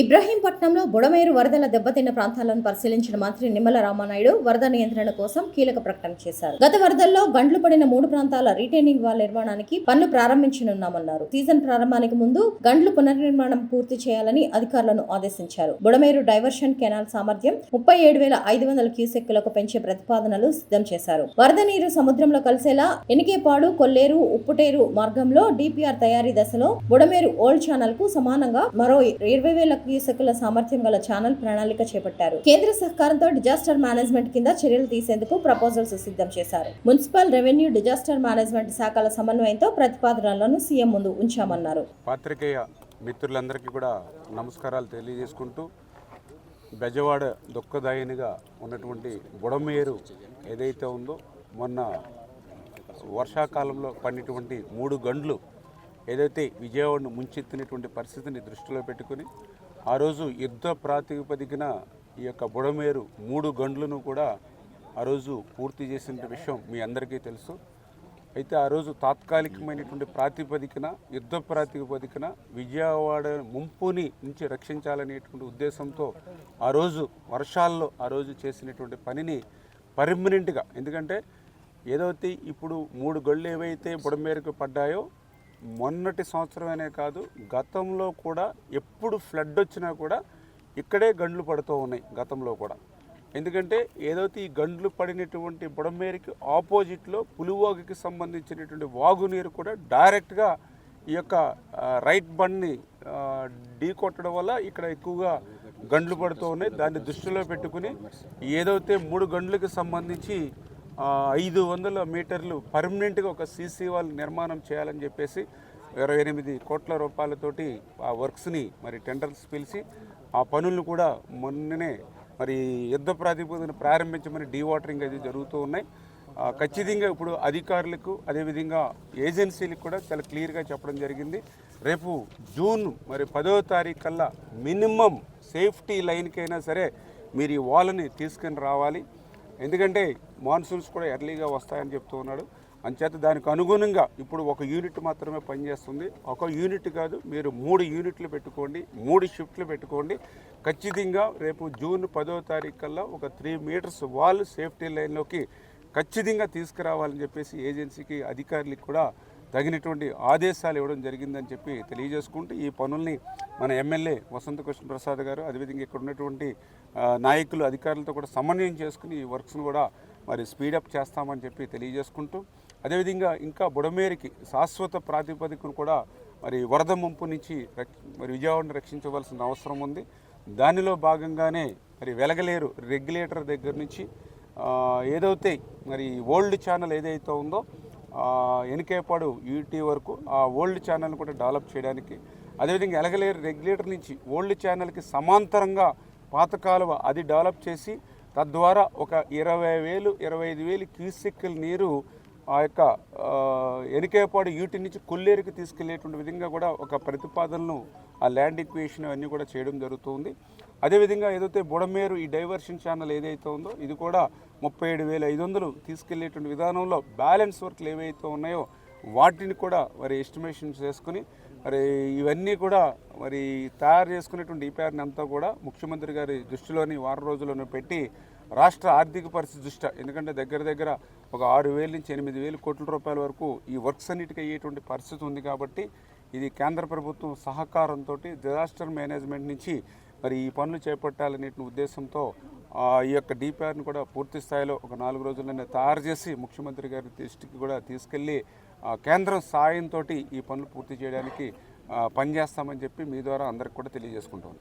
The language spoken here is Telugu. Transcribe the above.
ఇబ్రహీంపట్నంలో బుడమేరు వరదల దెబ్బతిన్న ప్రాంతాలను పరిశీలించిన మంత్రి నిమ్మల రామానాయుడు వరద నియంత్రణ కోసం కీలక ప్రకటన చేశారు. గత వరదల్లో గండ్లు పడిన మూడు ప్రాంతాల రీటైనింగ్ వాల్ నిర్మాణానికి పనులు ప్రారంభించనున్నామన్నారు. సీజన్ ప్రారంభానికి ముందు గండ్లు పునర్నిర్మాణం పూర్తి చేయాలని అధికారులను ఆదేశించారు. బుడమేరు డైవర్షన్ కెనాల్ సామర్థ్యం ముప్పై ఏడు వేల ఐదు వందల క్యూసెక్కులకు పెంచే ప్రతిపాదనలు సిద్ధం చేశారు. వరద నీరు సముద్రంలో కలిసేలా ఎనికేపాడు కొల్లేరు ఉప్పుటేరు మార్గంలో డిపిఆర్ తయారీ దశలో బుడమేరు ఓల్డ్ ఛానల్కు సమానంగా మరో ఇరవై వేల క్యూసెక్కుల సామర్థ్యం గల ఛానల్ ప్రణాళిక చేపట్టారు. కేంద్ర సహకారంతో డిజాస్టర్ మేనేజ్మెంట్ కింద చర్యలు తీసేందుకు ప్రపోజల్స్ సిద్ధం చేశారు. మున్సిపల్ రెవెన్యూ డిజాస్టర్ మేనేజ్మెంట్ శాఖల సమన్వయంతో ప్రతిపాదనలను సీఎం ముందు ఉంచామన్నారు. పాత్రికేయ మిత్రులందరికీ కూడా నమస్కారాలు తెలియజేసుకుంటూ బెజవాడ దుఃఖదాయినిగా ఉన్నటువంటి బుడమేరు ఏదైతే ఉందో మొన్న వర్షాకాలంలో పడినటువంటి మూడు గండ్లు ఏదైతే విజయవాడను ముంచెత్తినటువంటి పరిస్థితిని దృష్టిలో పెట్టుకుని ఆ రోజు యుద్ధ ప్రాతిపదికన ఈ యొక్క బుడమేరు మూడు గండ్లను కూడా ఆ రోజు పూర్తి చేసిన విషయం మీ అందరికీ తెలుసు. అయితే ఆ రోజు తాత్కాలికమైనటువంటి ప్రాతిపదికన యుద్ధ ప్రాతిపదికన విజయవాడ ముంపుని నుంచి రక్షించాలనేటువంటి ఉద్దేశంతో ఆ రోజు వర్షాల్లో ఆ రోజు చేసినటువంటి పనిని పర్మనెంట్గా ఎందుకంటే ఏదైతే ఇప్పుడు మూడు గళ్ళు ఏవైతే బుడమేరకు పడ్డాయో మొన్నటి సంవత్సరమనే కాదు గతంలో కూడా ఎప్పుడు ఫ్లడ్ వచ్చినా కూడా ఇక్కడే గండ్లు పడుతూ ఉన్నాయి గతంలో కూడా. ఎందుకంటే ఏదైతే ఈ గండ్లు పడినటువంటి బుడమేరికి ఆపోజిట్లో పులివాగుకి సంబంధించినటువంటి వాగునీరు కూడా డైరెక్ట్గా ఈ యొక్క రైట్ బండ్ని ఢీ కొట్టడం వల్ల ఇక్కడ ఎక్కువగా గండ్లు పడుతూ ఉన్నాయి. దాన్ని దృష్టిలో పెట్టుకుని ఏదైతే మూడు గండ్లకు సంబంధించి ఐదు వందల మీటర్లు పర్మనెంట్గా ఒక సీసీ వాల్ నిర్మాణం చేయాలని చెప్పేసి ఇరవై ఎనిమిది కోట్ల రూపాయలతోటి ఆ వర్క్స్ని మరి టెండర్స్ పిలిచి ఆ పనులను కూడా మొన్ననే మరి యుద్ధ ప్రాతిపదికన ప్రారంభించమని డీవాటరింగ్ అది జరుగుతూ ఉన్నాయి. ఖచ్చితంగా ఇప్పుడు అధికారులకు అదేవిధంగా ఏజెన్సీలకు కూడా చాలా క్లియర్గా చెప్పడం జరిగింది. రేపు జూన్ మరి పదో తారీఖు కల్లా మినిమం సేఫ్టీ లైన్కైనా సరే మీరు ఈ వాల్ని తీసుకొని రావాలి. ఎందుకంటే మాన్సూన్స్ కూడా ఎర్లీగా వస్తాయని చెప్తూ ఉన్నాడు. అంచేత దానికి అనుగుణంగా ఇప్పుడు ఒక యూనిట్ మాత్రమే పనిచేస్తుంది. ఒక యూనిట్ కాదు మీరు మూడు యూనిట్లు పెట్టుకోండి మూడు షిఫ్ట్లు పెట్టుకోండి. ఖచ్చితంగా రేపు జూన్ పదో తారీఖు కల్లా ఒక త్రీ మీటర్స్ వాల్ సేఫ్టీ లైన్లోకి ఖచ్చితంగా తీసుకురావాలని చెప్పేసి ఏజెన్సీకి అధికారులకు కూడా తగినటువంటి ఆదేశాలు ఇవ్వడం జరిగిందని చెప్పి తెలియజేసుకుంటూ ఈ పనుల్ని మన ఎమ్మెల్యే వసంత కృష్ణ ప్రసాద్ గారు అదేవిధంగా ఇక్కడ ఉన్నటువంటి నాయకులు అధికారులతో కూడా సమన్వయం చేసుకుని ఈ వర్క్స్ను కూడా మరి స్పీడప్ చేస్తామని చెప్పి తెలియజేసుకుంటూ అదేవిధంగా ఇంకా బుడమేరికి శాశ్వత ప్రాతిపదికను కూడా మరి వరద ముంపు నుంచి మరి విజయవాడను రక్షించవలసిన అవసరం ఉంది. దానిలో భాగంగానే మరి వెలగలేరు రెగ్యులేటర్ దగ్గర నుంచి ఏదైతే మరి ఓల్డ్ ఛానల్ ఏదైతే ఉందో ఎనికేపాడు యూటీ వరకు ఆ ఓల్డ్ ఛానల్ని కూడా డెవలప్ చేయడానికి అదేవిధంగా ఎలగలేరు రెగ్యులేటర్ నుంచి ఓల్డ్ ఛానల్కి సమాంతరంగా పాత కాలువ అది డెవలప్ చేసి తద్వారా ఒక ఇరవై వేలు ఇరవై ఐదు వేలు క్యూసెక్కుల నీరు ఆ యొక్క ఎనికేపాడు యూటి నుంచి కొల్లేరుకి తీసుకెళ్ళేటువంటి విధంగా కూడా ఒక ప్రతిపాదనను ఆ ల్యాండ్ ఈక్వేషన్ అన్నీ కూడా చేయడం జరుగుతుంది. అదేవిధంగా ఏదైతే బుడమేరు ఈ డైవర్షన్ ఛానల్ ఏదైతే ఉందో ఇది కూడా ముప్పై ఏడు వేల ఐదు వందలు తీసుకెళ్ళేటువంటి విధానంలో బ్యాలెన్స్ వర్క్లు ఏవైతే ఉన్నాయో వాటిని కూడా మరి ఎస్టిమేషన్ చేసుకుని మరి ఇవన్నీ కూడా మరి తయారు చేసుకునేటువంటి ఈపీఆర్ని అంతా కూడా ముఖ్యమంత్రి గారి దృష్టిలోని వారం రోజుల్లోనే పెట్టి రాష్ట్ర ఆర్థిక పరిస్థితి దృష్ట్యా ఎందుకంటే దగ్గర దగ్గర ఒక ఆరు వేల నుంచి ఎనిమిది వేల కోట్ల రూపాయల వరకు ఈ వర్క్స్ అన్నిటికీ అయ్యేటువంటి పరిస్థితి ఉంది కాబట్టి ఇది కేంద్ర ప్రభుత్వం సహకారంతో డిజాస్టర్ మేనేజ్మెంట్ నుంచి మరి ఈ పనులు చేపట్టాలనే ఉద్దేశంతో ఈ యొక్క డిపిఆర్ని కూడా పూర్తి స్థాయిలో ఒక నాలుగు రోజుల్లోనే తయారు చేసి ముఖ్యమంత్రి గారి దృష్టికి కూడా తీసుకెళ్ళి ఆ, కేంద్రం సాయంతో ఈ పనులు పూర్తి చేయడానికి పనిచేస్తామని చెప్పి మీ ద్వారా అందరికి కూడా తెలియజేసుకుంటాం